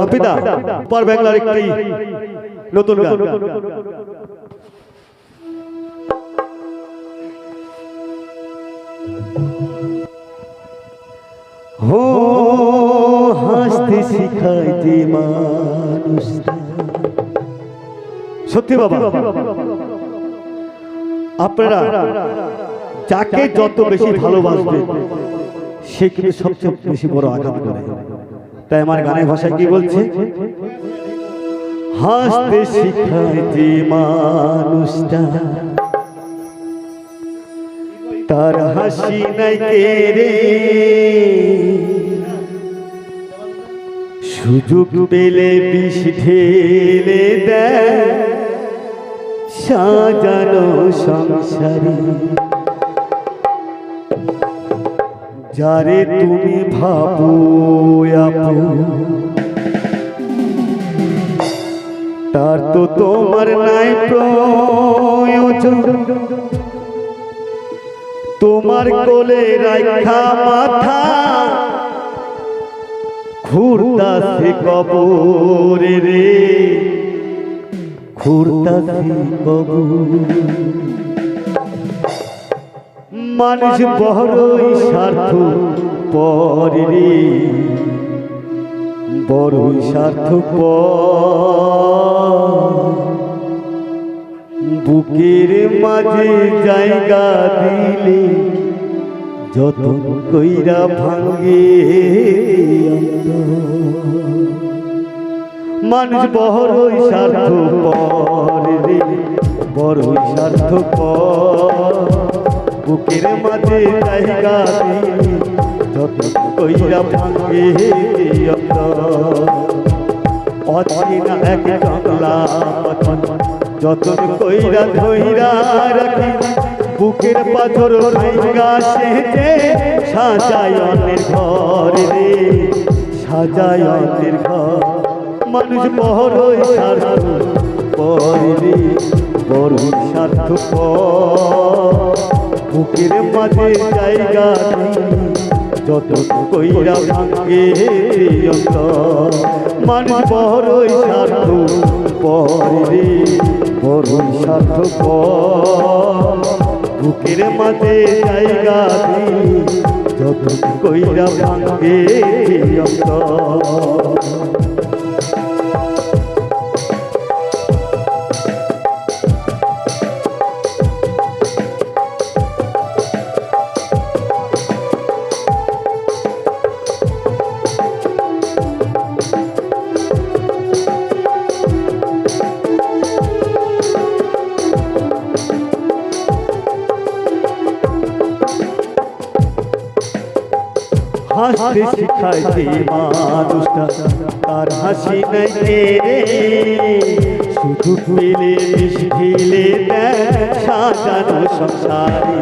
বাপিদা পার বাংলার একটি নতুন গান। হো হাসতে শিখায় যে মানুষটা সত্যি বাবা। আপনারা যাকে যত বেশি ভালোবাসবে সে কিন্তু সবচেয়ে বেশি বড় আঘাত করে। তাই আমার গানের ভাষায় কি বলছে? হাসতে শিখায় যে মানুষটা। তার হাসি নাই রে? সুযোগ পেলে বিষ ঢেলে দেয়। সাজানো সংসারে। যারে তুমি ভাবো তো তোমার নাই প্রয়োজন। তোমার কোলে রাখা মাথা ঘুরতাছে কবরে রে। ঘুরতাছে কবর। মানুষ বড়ই স্বার্থ পরে বড়ই স্বার্থ বুকের মাঝে জায়গা দিলে যত কইরা ভাঙে মানুষ বড়ই স্বার্থ পরে রে, বড়ই স্বার্থ বুকের মাঝে জায়গা দিলে যত কইরা ভাঙে অচিনা এক জঙ্গলা ধইরা রাখি। বুকের পাথর ভাঙ্গা সেজে সাজায়নের ঘর রে সাজায়নের ঘর। মানুষ বড়ই স্বার্থ পরে বড় স্বার্থ বুকের মাঝে জায়গা যত কইরা ভাঙে অন্ত মানুষ বড়ই স্বার্থ পরে বড়ই স্বার্থ বুকের মাঝে জায়গা যত কইরা ভাঙে অন্তর। হাসতে শিখায় যে মানুষটা তার হাসি নাই রে শুধু পেলে বিষ ঢেলে দেয় সাজানো সংসারে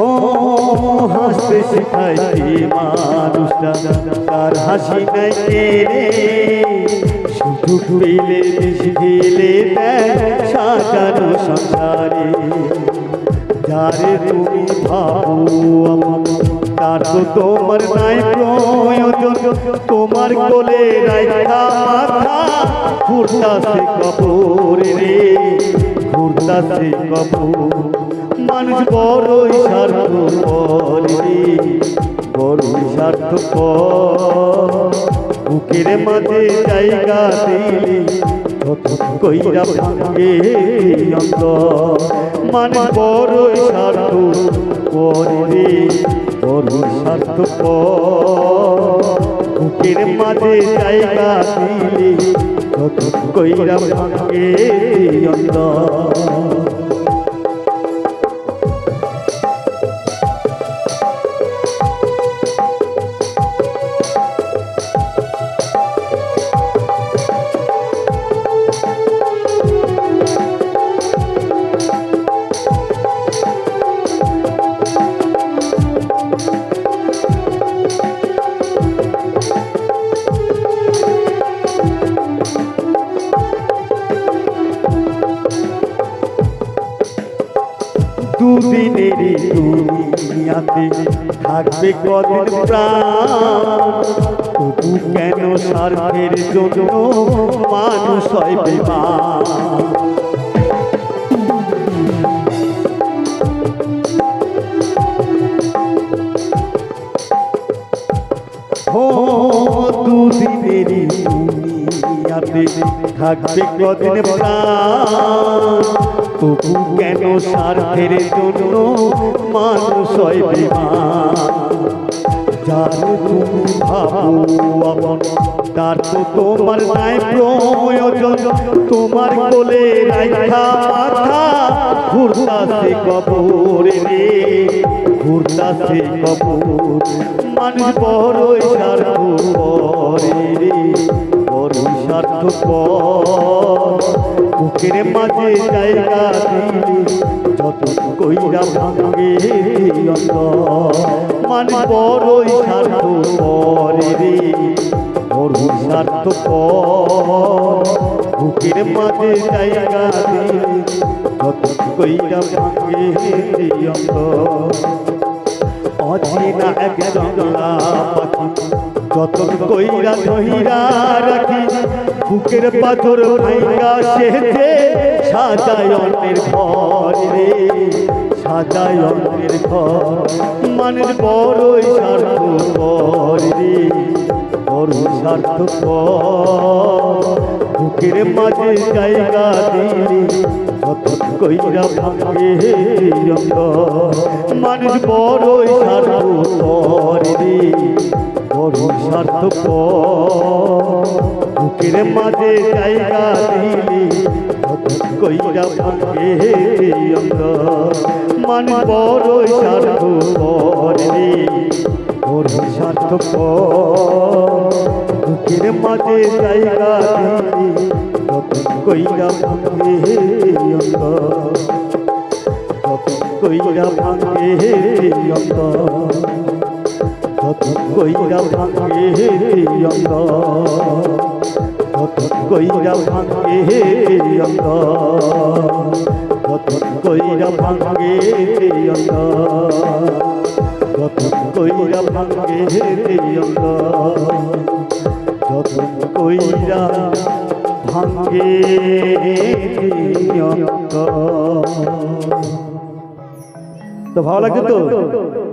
ও হাসতে শেখায় যে মানুষটা তার হাসি নাই রে পেলে বিষ দেয় সাজানো সংসারে যারে তুমি ভাবো তার তো তোমার নাই প্রয়োজন তোমার কোলে রাখা মাথা ঘুরতাছে কবরে রে ঘুরতাছে কবর মানুষ বড়ই স্বার্থ পরে রে বড়ই স্বার্থ বুকের মাঝে জায়গা দিলি কইরা ভাঙ্গে অন্ত মানুষ বড়ই স্বার্থ, পরে রে বড়ই স্বার্থ বুকের মাঝে জায়গা দিলি কইরা ভাঙ্গে অন্ত দুদিনেরই দুনিয়াতে থাকবে কদিন তবু কেন স্বার্থের জন্য মানুষ হয় বেমান ও দুদিনেরই দুনিয়াতে থাকবে কদিন প্রাণ? তবু কেন স্বার্থের জন্য মানুষ যার তুমি তার তো তোমার নাই প্রয়োজন। তোমার কোলে রাখা মাথা ঘুরতাছে কবরে রে ঘুরতাছে কবর। মানুষ বড়ই স্বার্থ রে বুকের মাঝে জায়গা যত কইরা ভাঙে মানে বড়ই স্বার্থ করে রে। বড় স্বার্থ বুকের মাঝে জায়গা যত কইরা ভাঙে অচেনা এক জঙ্গলা পাখি। যতন কইরা ধইরা রাখি। বুকের পাথর ভাইঙ্গা সেজে সাজায় অন্যের ঘর রে সাজায় অন্যের ঘর। মানুষ বড়ই স্বার্থ কর রে বড় স্বার্থ বুকের মাঝে জায়গা দিলে কইরা ভাঙে মানুষ বড়ই স্বার্থ করে রে বড় স্বার্থ বুকের মাঝে জায়গা দিলে কইরা ভাঙে মানুষ বড়ই স্বার্থ করে রে বড় স্বার্থ বুকের মাঝে জায়গা দিলে কইরা ভাঙে যত কইরা ভাঙে যত কইরা ভাঙে যত কইরা ভাঙে যত কইরা ভাঙে যত কইরা ভাঙে যত কইরা ভাঙে তো? ভালো লাগছে তো?